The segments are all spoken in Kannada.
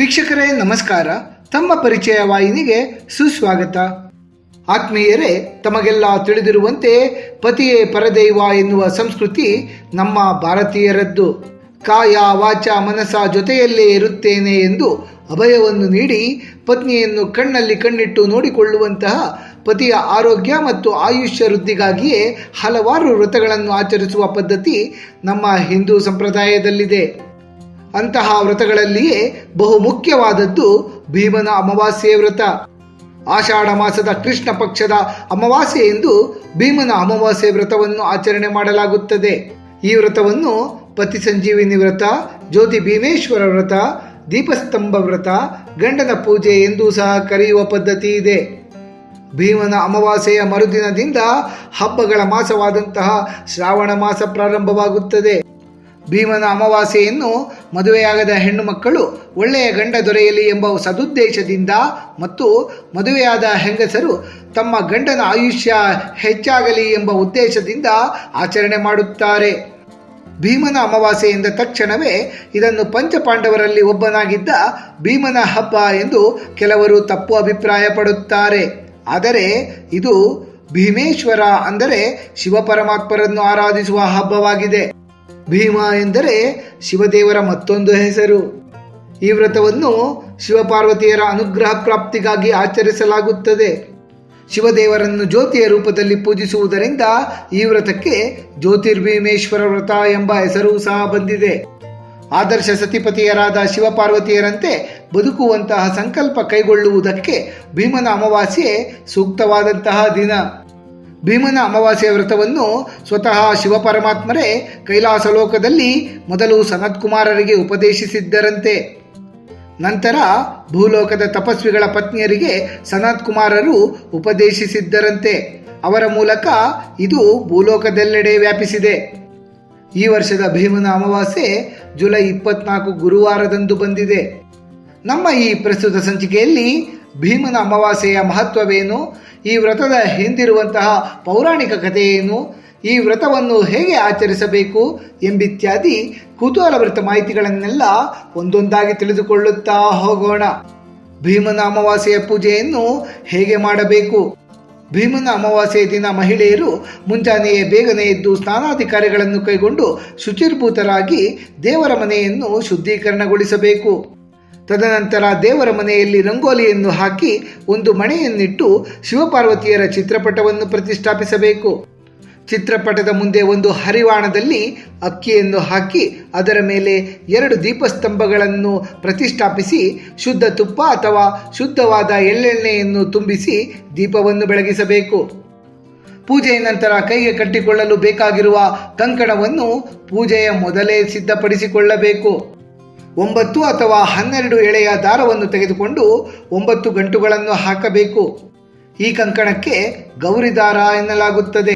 ವೀಕ್ಷಕರೇ, ನಮಸ್ಕಾರ. ತಮ್ಮ ಪರಿಚಯ ವಾಹಿನಿಗೆ ಸುಸ್ವಾಗತ. ಆತ್ಮೀಯರೇ, ತಮಗೆಲ್ಲ ತಿಳಿದಿರುವಂತೆ ಪತಿಯೇ ಪರದೈವ ಎನ್ನುವ ಸಂಸ್ಕೃತಿ ನಮ್ಮ ಭಾರತೀಯರದ್ದು. ಕಾಯ, ವಾಚ, ಮನಸ ಜೊತೆಯಲ್ಲೇ ಇರುತ್ತೇನೆ ಎಂದು ಅಭಯವನ್ನು ನೀಡಿ ಪತ್ನಿಯನ್ನು ಕಣ್ಣಲ್ಲಿ ಕಣ್ಣಿಟ್ಟು ನೋಡಿಕೊಳ್ಳುವಂತಹ ಪತಿಯ ಆರೋಗ್ಯ ಮತ್ತು ಆಯುಷ್ಯ ವೃದ್ಧಿಗಾಗಿಯೇ ಹಲವಾರು ವ್ರತಗಳನ್ನು ಆಚರಿಸುವ ಪದ್ಧತಿ ನಮ್ಮ ಹಿಂದೂ ಸಂಪ್ರದಾಯದಲ್ಲಿದೆ. ಅಂತಹ ವ್ರತಗಳಲ್ಲಿಯೇ ಬಹು ಮುಖ್ಯವಾದದ್ದು ಭೀಮನ ಅಮಾವಾಸ್ಯೆ ವ್ರತ. ಆಷಾಢ ಮಾಸದ ಕೃಷ್ಣ ಪಕ್ಷದ ಅಮಾವಾಸ್ಯೆ ಎಂದು ಭೀಮನ ಅಮಾವಾಸ್ಯೆ ವ್ರತವನ್ನು ಆಚರಣೆ ಮಾಡಲಾಗುತ್ತದೆ. ಈ ವ್ರತವನ್ನು ಪತಿ ಸಂಜೀವಿನಿ ವ್ರತ, ಜ್ಯೋತಿ ಭೀಮೇಶ್ವರ ವ್ರತ, ದೀಪಸ್ತಂಭ ವ್ರತ, ಗಂಡನ ಪೂಜೆ ಎಂದೂ ಸಹ ಕರೆಯುವ ಪದ್ಧತಿ ಇದೆ. ಭೀಮನ ಅಮಾವಾಸ್ಯೆಯ ಮರುದಿನದಿಂದ ಹಬ್ಬಗಳ ಮಾಸವಾದಂತಹ ಶ್ರಾವಣ ಮಾಸ ಪ್ರಾರಂಭವಾಗುತ್ತದೆ. ಭೀಮನ ಅಮಾವಾಸ್ಯೆಯನ್ನು ಮದುವೆಯಾಗದ ಹೆಣ್ಣು ಮಕ್ಕಳು ಒಳ್ಳೆಯ ಗಂಡ ದೊರೆಯಲಿ ಎಂಬ ಸದುದ್ದೇಶದಿಂದ ಮತ್ತು ಮದುವೆಯಾದ ಹೆಂಗಸರು ತಮ್ಮ ಗಂಡನ ಆಯುಷ್ಯ ಹೆಚ್ಚಾಗಲಿ ಎಂಬ ಉದ್ದೇಶದಿಂದ ಆಚರಣೆ ಮಾಡುತ್ತಾರೆ. ಭೀಮನ ಅಮಾವಾಸ್ಯೆ ಎಂದ ತಕ್ಷಣವೇ ಇದನ್ನು ಪಂಚಪಾಂಡವರಲ್ಲಿ ಒಬ್ಬನಾಗಿದ್ದ ಭೀಮನ ಹಬ್ಬ ಎಂದು ಕೆಲವರು ತಪ್ಪು ಅಭಿಪ್ರಾಯ ಪಡುತ್ತಾರೆ ಆದರೆ ಇದು ಭೀಮೇಶ್ವರ ಅಂದರೆ ಶಿವಪರಮಾತ್ಮರನ್ನು ಆರಾಧಿಸುವ ಹಬ್ಬವಾಗಿದೆ. ಭೀಮ ಎಂದರೆ ಶಿವದೇವರ ಮತ್ತೊಂದು ಹೆಸರು. ಈ ವ್ರತವನ್ನು ಶಿವಪಾರ್ವತಿಯರ ಅನುಗ್ರಹ ಪ್ರಾಪ್ತಿಗಾಗಿ ಆಚರಿಸಲಾಗುತ್ತದೆ. ಶಿವದೇವರನ್ನು ಜ್ಯೋತಿಯ ರೂಪದಲ್ಲಿ ಪೂಜಿಸುವುದರಿಂದ ಈ ವ್ರತಕ್ಕೆ ಜ್ಯೋತಿರ್ಭೀಮೇಶ್ವರ ವ್ರತ ಎಂಬ ಹೆಸರು ಸಹ ಬಂದಿದೆ. ಆದರ್ಶ ಸತಿಪತಿಯರಾದ ಶಿವಪಾರ್ವತಿಯರಂತೆ ಬದುಕುವಂತಹ ಸಂಕಲ್ಪ ಕೈಗೊಳ್ಳುವುದಕ್ಕೆ ಭೀಮನ ಅಮಾವಾಸ್ಯೆ ಸೂಕ್ತವಾದಂತಹ ದಿನ. ಭೀಮನ ಅಮಾವಾಸ್ಯ ವ್ರತವನ್ನು ಸ್ವತಃ ಶಿವಪರಮಾತ್ಮರೇ ಕೈಲಾಸ ಲೋಕದಲ್ಲಿ ಮೊದಲು ಸನತ್ಕುಮಾರರಿಗೆ ಉಪದೇಶಿಸಿದ್ದರಂತೆ. ನಂತರ ಭೂಲೋಕದ ತಪಸ್ವಿಗಳ ಪತ್ನಿಯರಿಗೆ ಸನತ್ ಕುಮಾರರು ಉಪದೇಶಿಸಿದ್ದರಂತೆ. ಅವರ ಮೂಲಕ ಇದು ಭೂಲೋಕದೆಲ್ಲೆಡೆ ವ್ಯಾಪಿಸಿದೆ. ಈ ವರ್ಷದ ಭೀಮನ ಅಮಾವಾಸ್ಯೆ ಜುಲೈ ಇಪ್ಪತ್ನಾಲ್ಕು ಗುರುವಾರದಂದು ಬಂದಿದೆ. ನಮ್ಮ ಈ ಪ್ರಸ್ತುತ ಸಂಚಿಕೆಯಲ್ಲಿ ಭೀಮನ ಅಮಾವಾಸ್ಯೆಯ ಮಹತ್ವವೇನು? ಈ ವ್ರತದ ಹಿಂದಿರುವಂತಹ ಪೌರಾಣಿಕ ಕಥೆಯೇನು? ಈ ವ್ರತವನ್ನು ಹೇಗೆ ಆಚರಿಸಬೇಕು ಎಂಬಿತ್ಯಾದಿ ಕುತೂಹಲಭರಿತ ಮಾಹಿತಿಗಳನ್ನೆಲ್ಲ ಒಂದೊಂದಾಗಿ ತಿಳಿದುಕೊಳ್ಳುತ್ತಾ ಹೋಗೋಣ. ಭೀಮನ ಅಮಾವಾಸ್ಯೆಯ ಪೂಜೆಯನ್ನು ಹೇಗೆ ಮಾಡಬೇಕು? ಭೀಮನ ಅಮಾವಾಸ್ಯೆಯ ದಿನ ಮಹಿಳೆಯರು ಮುಂಜಾನೆಯೇ ಬೇಗನೆ ಎದ್ದು ಸ್ನಾನಾದಿ ಕೈಗೊಂಡು ಶುಚಿರ್ಭೂತರಾಗಿ ದೇವರ ಮನೆಯನ್ನು ಶುದ್ಧೀಕರಣಗೊಳಿಸಬೇಕು. ತದನಂತರ ದೇವರ ಮನೆಯಲ್ಲಿ ರಂಗೋಲಿಯನ್ನು ಹಾಕಿ ಒಂದು ಮಣೆಯನ್ನಿಟ್ಟು ಶಿವಪಾರ್ವತಿಯರ ಚಿತ್ರಪಟವನ್ನು ಪ್ರತಿಷ್ಠಾಪಿಸಬೇಕು. ಚಿತ್ರಪಟದ ಮುಂದೆ ಒಂದು ಹರಿವಾಣದಲ್ಲಿ ಅಕ್ಕಿಯನ್ನು ಹಾಕಿ ಅದರ ಮೇಲೆ ಎರಡು ದೀಪಸ್ತಂಭಗಳನ್ನು ಪ್ರತಿಷ್ಠಾಪಿಸಿ ಶುದ್ಧ ತುಪ್ಪ ಅಥವಾ ಶುದ್ಧವಾದ ಎಳ್ಳೆಣ್ಣೆಯನ್ನು ತುಂಬಿಸಿ ದೀಪವನ್ನು ಬೆಳಗಿಸಬೇಕು. ಪೂಜೆಯ ನಂತರ ಕೈಗೆ ಕಟ್ಟಿಕೊಳ್ಳಲು ಬೇಕಾಗಿರುವ ಕಂಕಣವನ್ನು ಪೂಜೆಯ ಮೊದಲೇ ಸಿದ್ಧಪಡಿಸಿಕೊಳ್ಳಬೇಕು. ಒಂಬತ್ತು ಅಥವಾ ಹನ್ನೆರಡು ಎಳೆಯ ದಾರವನ್ನು ತೆಗೆದುಕೊಂಡು ಒಂಬತ್ತು ಗಂಟುಗಳನ್ನು ಹಾಕಬೇಕು. ಈ ಕಂಕಣಕ್ಕೆ ಗೌರಿ ದಾರ ಎನ್ನಲಾಗುತ್ತದೆ.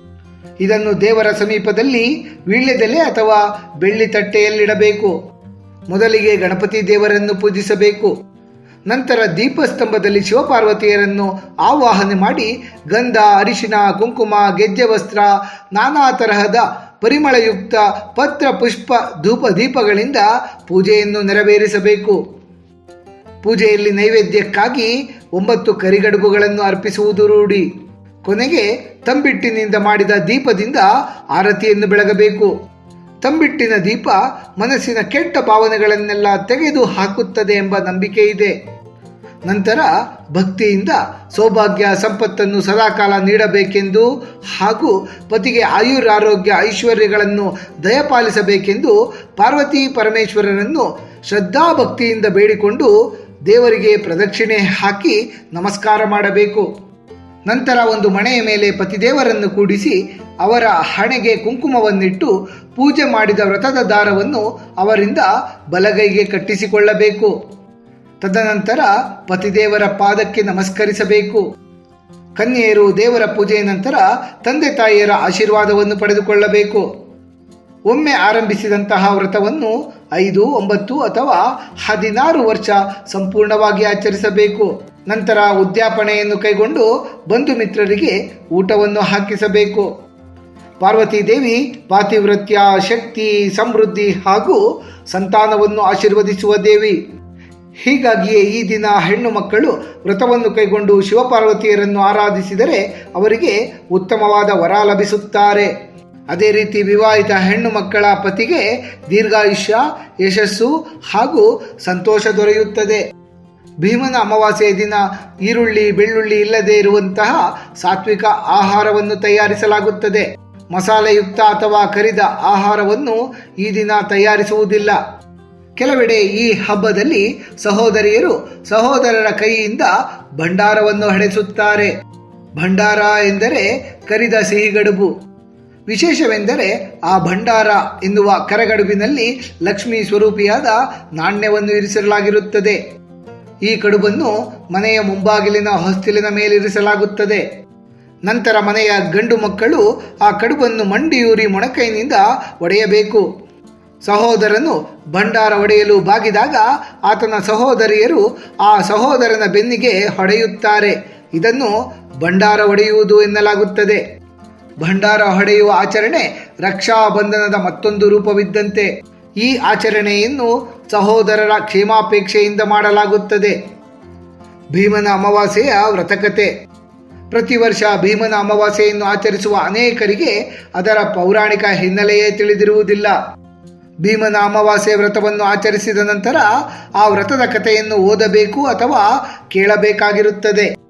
ಇದನ್ನು ದೇವರ ಸಮೀಪದಲ್ಲಿ ವೀಳ್ಯದೆಲೆ ಅಥವಾ ಬೆಳ್ಳಿ ತಟ್ಟೆಯಲ್ಲಿಡಬೇಕು. ಮೊದಲಿಗೆ ಗಣಪತಿ ದೇವರನ್ನು ಪೂಜಿಸಬೇಕು. ನಂತರ ದೀಪಸ್ತಂಭದಲ್ಲಿ ಶಿವಪಾರ್ವತಿಯರನ್ನು ಆವಾಹನೆ ಮಾಡಿ ಗಂಧ, ಅರಿಶಿನ, ಕುಂಕುಮ, ಗೆಜ್ಜೆ ವಸ್ತ್ರ, ನಾನಾ ತರಹದ ಪರಿಮಳಯುಕ್ತ ಪತ್ರ, ಪುಷ್ಪ, ಧೂಪ, ದೀಪಗಳಿಂದ ಪೂಜೆಯನ್ನು ನೆರವೇರಿಸಬೇಕು. ಪೂಜೆಯಲ್ಲಿ ನೈವೇದ್ಯಕ್ಕಾಗಿ ಒಂಬತ್ತು ಕರಿಗಡುಬುಗಳನ್ನು ಅರ್ಪಿಸುವುದು ರೂಢಿ. ಕೊನೆಗೆ ತಂಬಿಟ್ಟಿನಿಂದ ಮಾಡಿದ ದೀಪದಿಂದ ಆರತಿಯನ್ನು ಬೆಳಗಬೇಕು. ತಂಬಿಟ್ಟಿನ ದೀಪ ಮನಸ್ಸಿನ ಕೆಟ್ಟ ಭಾವನೆಗಳನ್ನೆಲ್ಲ ತೆಗೆದು ಹಾಕುತ್ತದೆ ಎಂಬ ನಂಬಿಕೆ ಇದೆ ನಂತರ ಭಕ್ತಿಯಿಂದ ಸೌಭಾಗ್ಯ ಸಂಪತ್ತನ್ನು ಸದಾಕಾಲ ನೀಡಬೇಕೆಂದು ಹಾಗೂ ಪತಿಗೆ ಆಯುರಾರೋಗ್ಯ ಐಶ್ವರ್ಯಗಳನ್ನು ದಯಪಾಲಿಸಬೇಕೆಂದು ಪಾರ್ವತಿ ಪರಮೇಶ್ವರರನ್ನು ಶ್ರದ್ಧಾಭಕ್ತಿಯಿಂದ ಬೇಡಿಕೊಂಡು ದೇವರಿಗೆ ಪ್ರದಕ್ಷಿಣೆ ಹಾಕಿ ನಮಸ್ಕಾರ ಮಾಡಬೇಕು. ನಂತರ ಒಂದು ಮನೆಯ ಮೇಲೆ ಪತಿದೇವರನ್ನು ಕೂಡಿಸಿ ಅವರ ಹಣೆಗೆ ಕುಂಕುಮವನ್ನಿಟ್ಟು ಪೂಜೆ ಮಾಡಿದ ವ್ರತದ ದಾರವನ್ನು ಅವರಿಂದ ಬಲಗೈಗೆ ಕಟ್ಟಿಸಿಕೊಳ್ಳಬೇಕು. ತದನಂತರ ಪತಿದೇವರ ಪಾದಕ್ಕೆ ನಮಸ್ಕರಿಸಬೇಕು. ಕನ್ಯೆಯರು ದೇವರ ಪೂಜೆಯ ನಂತರ ತಂದೆ ತಾಯಿಯರ ಆಶೀರ್ವಾದವನ್ನು ಪಡೆದುಕೊಳ್ಳಬೇಕು. ಒಮ್ಮೆ ಆರಂಭಿಸಿದಂತಹ ವ್ರತವನ್ನು ಐದು, ಒಂಬತ್ತು ಅಥವಾ ಹದಿನಾರು ವರ್ಷ ಸಂಪೂರ್ಣವಾಗಿ ಆಚರಿಸಬೇಕು. ನಂತರ ಉದ್ಯಾಪನೆಯನ್ನು ಕೈಗೊಂಡು ಬಂಧು ಮಿತ್ರರಿಗೆ ಊಟವನ್ನು ಹಾಕಿಸಬೇಕು. ಪಾರ್ವತಿ ದೇವಿ ಪಾತಿವ್ರತ್ಯ, ಶಕ್ತಿ, ಸಮೃದ್ಧಿ ಹಾಗೂ ಸಂತಾನವನ್ನು ಆಶೀರ್ವದಿಸುವ ದೇವಿ. ಹೀಗಾಗಿಯೇ ಈ ದಿನ ಹೆಣ್ಣು ಮಕ್ಕಳು ವ್ರತವನ್ನು ಕೈಗೊಂಡು ಶಿವಪಾರ್ವತಿಯರನ್ನು ಆರಾಧಿಸಿದರೆ ಅವರಿಗೆ ಉತ್ತಮವಾದ ವರ ಲಭಿಸುತ್ತಾರೆ. ಅದೇ ರೀತಿ ವಿವಾಹಿತ ಹೆಣ್ಣು ಮಕ್ಕಳ ಪತಿಗೆ ದೀರ್ಘಾಯುಷ್ಯ, ಯಶಸ್ಸು ಹಾಗೂ ಸಂತೋಷ ದೊರೆಯುತ್ತದೆ. ಭೀಮನ ಅಮಾವಾಸ್ಯೆಯ ದಿನ ಈರುಳ್ಳಿ, ಬೆಳ್ಳುಳ್ಳಿ ಇಲ್ಲದೆ ಇರುವಂತಹ ಸಾತ್ವಿಕ ಆಹಾರವನ್ನು ತಯಾರಿಸಲಾಗುತ್ತದೆ. ಮಸಾಲೆಯುಕ್ತ ಅಥವಾ ಕರಿದ ಆಹಾರವನ್ನು ಈ ದಿನ ತಯಾರಿಸುವುದಿಲ್ಲ. ಕೆಲವೆಡೆ ಈ ಹಬ್ಬದಲ್ಲಿ ಸಹೋದರಿಯರು ಸಹೋದರರ ಕೈಯಿಂದ ಭಂಡಾರವನ್ನು ಹಡೆಸುತ್ತಾರೆ ಭಂಡಾರ ಎಂದರೆ ಕರಿದ ಸಿಹಿಗಡುಬು. ವಿಶೇಷವೆಂದರೆ ಆ ಭಂಡಾರ ಎನ್ನುವ ಕರಗಡುಬಿನಲ್ಲಿ ಲಕ್ಷ್ಮಿ ಸ್ವರೂಪಿಯಾದ ನಾಣ್ಯವನ್ನು ಇರಿಸಲಾಗಿರುತ್ತದೆ. ಈ ಕಡುಬನ್ನು ಮನೆಯ ಮುಂಬಾಗಿಲಿನ ಹೊಸ್ತಿಲಿನ ಮೇಲಿರಿಸಲಾಗುತ್ತದೆ ನಂತರ ಮನೆಯ ಗಂಡು ಮಕ್ಕಳು ಆ ಕಡುಬನ್ನು ಮಂಡಿಯೂರಿ ಮೊಣಕೈನಿಂದ ಒಡೆಯಬೇಕು. ಸಹೋದರನು ಭಂಡಾರ ಒಡೆಯಲು ಬಾಗಿದಾಗ ಆತನ ಸಹೋದರಿಯರು ಆ ಸಹೋದರನ ಬೆನ್ನಿಗೆ ಹೊಡೆಯುತ್ತಾರೆ. ಇದನ್ನು ಭಂಡಾರ ಒಡೆಯುವುದು ಎನ್ನಲಾಗುತ್ತದೆ. ಭಂಡಾರ ಹೊಡೆಯುವ ಆಚರಣೆ ರಕ್ಷಾಬಂಧನದ ಮತ್ತೊಂದು ರೂಪವಿದ್ದಂತೆ. ಈ ಆಚರಣೆಯನ್ನು ಸಹೋದರರ ಕ್ಷೇಮಾಪೇಕ್ಷೆಯಿಂದ ಮಾಡಲಾಗುತ್ತದೆ. ಭೀಮನ ಅಮಾವಾಸ್ಯೆಯ ವ್ರತಕತೆ. ಪ್ರತಿ ವರ್ಷ ಭೀಮನ ಅಮಾವಾಸ್ಯೆಯನ್ನು ಆಚರಿಸುವ ಅನೇಕರಿಗೆ ಅದರ ಪೌರಾಣಿಕ ಹಿನ್ನೆಲೆಯೇ ತಿಳಿದಿರುವುದಿಲ್ಲ. ಭೀಮನ ಅಮಾವಾಸ್ಯ ವ್ರತವನ್ನು ಆಚರಿಸಿದ ನಂತರ ಆ ವ್ರತದ ಕಥೆಯನ್ನು ಓದಬೇಕು ಅಥವಾ ಕೇಳಬೇಕಾಗಿರುತ್ತದೆ.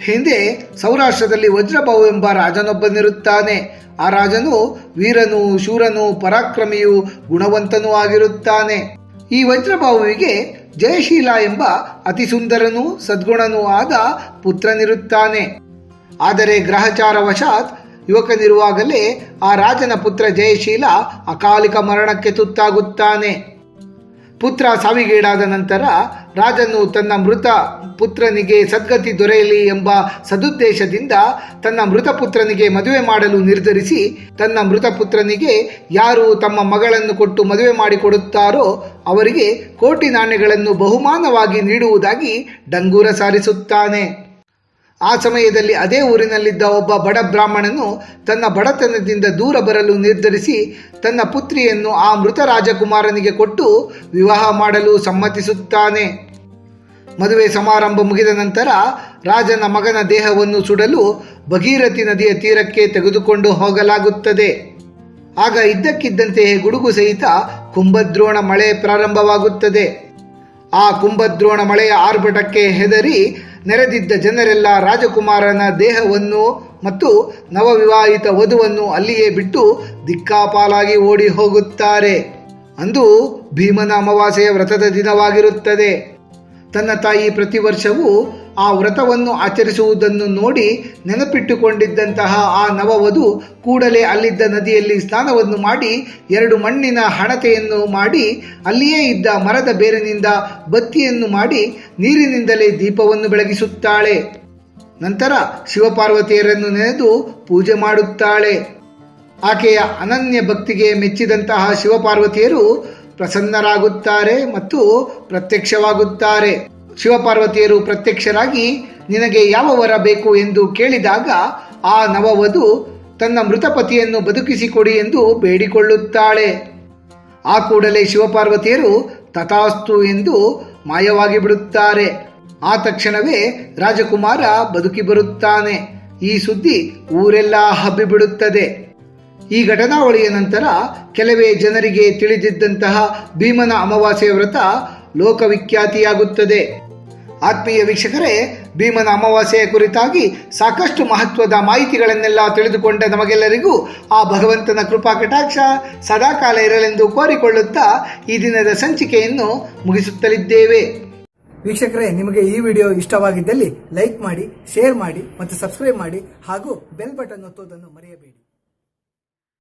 ಹಿಂದೆ ಸೌರಾಷ್ಟ್ರದಲ್ಲಿ ವಜ್ರಭಾವು ಎಂಬ ರಾಜನೊಬ್ಬನಿರುತ್ತಾನೆ. ಆ ರಾಜನು ವೀರನು ಶೂರನು ಪರಾಕ್ರಮಿಯು ಗುಣವಂತನೂ ಆಗಿರುತ್ತಾನೆ. ಈ ವಜ್ರಬಾಹುವಿಗೆ ಜಯಶೀಲ ಎಂಬ ಅತಿ ಸುಂದರನೂ ಸದ್ಗುಣನೂ ಆದ ಪುತ್ರನಿರುತ್ತಾನೆ. ಆದರೆ ಗ್ರಹಚಾರ ವಶಾತ್ ಯುವಕನಿರುವಾಗಲೇ ಆ ರಾಜನ ಪುತ್ರ ಜಯಶೀಲ ಅಕಾಲಿಕ ಮರಣಕ್ಕೆ ತುತ್ತಾಗುತ್ತಾನೆ. ಪುತ್ರ ಸಾವಿಗೀಡಾದ ನಂತರ ರಾಜನು ತನ್ನ ಮೃತ ಪುತ್ರನಿಗೆ ಸದ್ಗತಿ ದೊರೆಯಲಿ ಎಂಬ ಸದುದ್ದೇಶದಿಂದ ತನ್ನ ಮೃತ ಪುತ್ರನಿಗೆ ಮದುವೆ ಮಾಡಲು ನಿರ್ಧರಿಸಿ ತನ್ನ ಮೃತ ಪುತ್ರನಿಗೆ ಯಾರು ತಮ್ಮ ಮಗಳನ್ನು ಕೊಟ್ಟು ಮದುವೆ ಮಾಡಿಕೊಡುತ್ತಾರೋ ಅವರಿಗೆ ಕೋಟಿ ನಾಣ್ಯಗಳನ್ನು ಬಹುಮಾನವಾಗಿ ನೀಡುವುದಾಗಿ ಡಂಗೂರ ಸಾರಿಸುತ್ತಾನೆ. ಆ ಸಮಯದಲ್ಲಿ ಅದೇ ಊರಿನಲ್ಲಿದ್ದ ಒಬ್ಬ ಬಡ ಬ್ರಾಹ್ಮಣನು ತನ್ನ ಬಡತನದಿಂದ ದೂರ ಬರಲು ನಿರ್ಧರಿಸಿ ತನ್ನ ಪುತ್ರಿಯನ್ನು ಆ ಮೃತ ರಾಜಕುಮಾರನಿಗೆ ಕೊಟ್ಟು ವಿವಾಹ ಮಾಡಲು ಸಮ್ಮತಿಸುತ್ತಾನೆ. ಮದುವೆ ಸಮಾರಂಭ ಮುಗಿದ ನಂತರ ರಾಜನ ಮಗನ ದೇಹವನ್ನು ಸುಡಲು ಭಗೀರಥಿ ನದಿಯ ತೀರಕ್ಕೆ ತೆಗೆದುಕೊಂಡು ಹೋಗಲಾಗುತ್ತದೆ. ಆಗ ಇದ್ದಕ್ಕಿದ್ದಂತೆಯೇ ಗುಡುಗು ಸಹಿತ ಕುಂಭದ್ರೋಣ ಮಳೆ ಪ್ರಾರಂಭವಾಗುತ್ತದೆ. ಆ ಕುಂಭದ್ರೋಣ ಮಳೆಯ ಆರ್ಭಟಕ್ಕೆ ಹೆದರಿ ನೆರೆದಿದ್ದ ಜನರೆಲ್ಲ ರಾಜಕುಮಾರನ ದೇಹವನ್ನು ಮತ್ತು ನವವಿವಾಹಿತ ವಧುವನ್ನು ಅಲ್ಲಿಯೇ ಬಿಟ್ಟು ದಿಕ್ಕಾಪಾಲಾಗಿ ಓಡಿ ಹೋಗುತ್ತಾರೆ. ಅಂದು ಭೀಮನ ಅಮಾವಾಸ್ಯೆಯ ವ್ರತದ ದಿನವಾಗಿರುತ್ತದೆ. ತನ್ನ ತಾಯಿ ಪ್ರತಿ ವರ್ಷವೂ ಆ ವ್ರತವನ್ನು ಆಚರಿಸುವುದನ್ನು ನೋಡಿ ನೆನಪಿಟ್ಟುಕೊಂಡಿದ್ದಂತಹ ಆ ನವವಧು ಕೂಡಲೇ ಅಲ್ಲಿದ್ದ ನದಿಯಲ್ಲಿ ಸ್ನಾನವನ್ನು ಮಾಡಿ ಎರಡು ಮಣ್ಣಿನ ಹಣತೆಯನ್ನು ಮಾಡಿ ಅಲ್ಲಿಯೇ ಇದ್ದ ಮರದ ಬೇರಿನಿಂದ ಬತ್ತಿಯನ್ನು ಮಾಡಿ ನೀರಿನಿಂದಲೇ ದೀಪವನ್ನು ಬೆಳಗಿಸುತ್ತಾಳೆ. ನಂತರ ಶಿವಪಾರ್ವತಿಯರನ್ನು ನೆನೆದು ಪೂಜೆ ಮಾಡುತ್ತಾಳೆ. ಆಕೆಯ ಅನನ್ಯ ಭಕ್ತಿಗೆ ಮೆಚ್ಚಿದಂತಹ ಶಿವಪಾರ್ವತಿಯರು ಪ್ರಸನ್ನರಾಗುತ್ತಾರೆ ಮತ್ತು ಪ್ರತ್ಯಕ್ಷವಾಗುತ್ತಾರೆ. ಶಿವಪಾರ್ವತಿಯರು ಪ್ರತ್ಯಕ್ಷರಾಗಿ, ನಿನಗೆ ಯಾವ ವರ ಬೇಕು? ಎಂದು ಕೇಳಿದಾಗ, ಆ ನವವಧು ತನ್ನ ಮೃತಪತಿಯನ್ನು ಬದುಕಿಸಿಕೊಡಿ ಎಂದು ಬೇಡಿಕೊಳ್ಳುತ್ತಾಳೆ. ಆ ಕೂಡಲೇ ಶಿವಪಾರ್ವತಿಯರು ತಥಾಸ್ತು ಎಂದು ಮಾಯವಾಗಿ ಬಿಡುತ್ತಾರೆ. ಆ ತಕ್ಷಣವೇ ರಾಜಕುಮಾರ ಬದುಕಿ ಬರುತ್ತಾನೆ. ಈ ಸುದ್ದಿ ಊರೆಲ್ಲ ಹಬ್ಬಿಬಿಡುತ್ತದೆ. ಈ ಘಟನಾವಳಿಯ ನಂತರ ಕೆಲವೇ ಜನರಿಗೆ ತಿಳಿದಿದ್ದಂತಹ ಭೀಮನ ಅಮಾವಾಸ್ಯೆಯ ವ್ರತ ಲೋಕವಿಖ್ಯಾತಿಯಾಗುತ್ತದೆ. ಆತ್ಮೀಯ ವೀಕ್ಷಕರೇ, ಭೀಮನ ಅಮಾವಾಸ್ಯೆಯ ಕುರಿತಾಗಿ ಸಾಕಷ್ಟು ಮಹತ್ವದ ಮಾಹಿತಿಗಳನ್ನೆಲ್ಲ ತಿಳಿದುಕೊಂಡ ನಮಗೆಲ್ಲರಿಗೂ ಆ ಭಗವಂತನ ಕೃಪಾ ಕಟಾಕ್ಷ ಸದಾಕಾಲ ಇರಲೆಂದು ಕೋರಿಕೊಳ್ಳುತ್ತಾ ಈ ದಿನದ ಸಂಚಿಕೆಯನ್ನು ಮುಗಿಸುತ್ತಲಿದ್ದೇವೆ. ವೀಕ್ಷಕರೇ, ನಿಮಗೆ ಈ ವಿಡಿಯೋ ಇಷ್ಟವಾಗಿದ್ದಲ್ಲಿ ಲೈಕ್ ಮಾಡಿ, ಶೇರ್ ಮಾಡಿ ಮತ್ತು ಸಬ್ಸ್ಕ್ರೈಬ್ ಮಾಡಿ ಹಾಗೂ ಬೆಲ್ ಬಟನ್ ಒತ್ತುವುದನ್ನು ಮರೆಯಬೇಡಿ.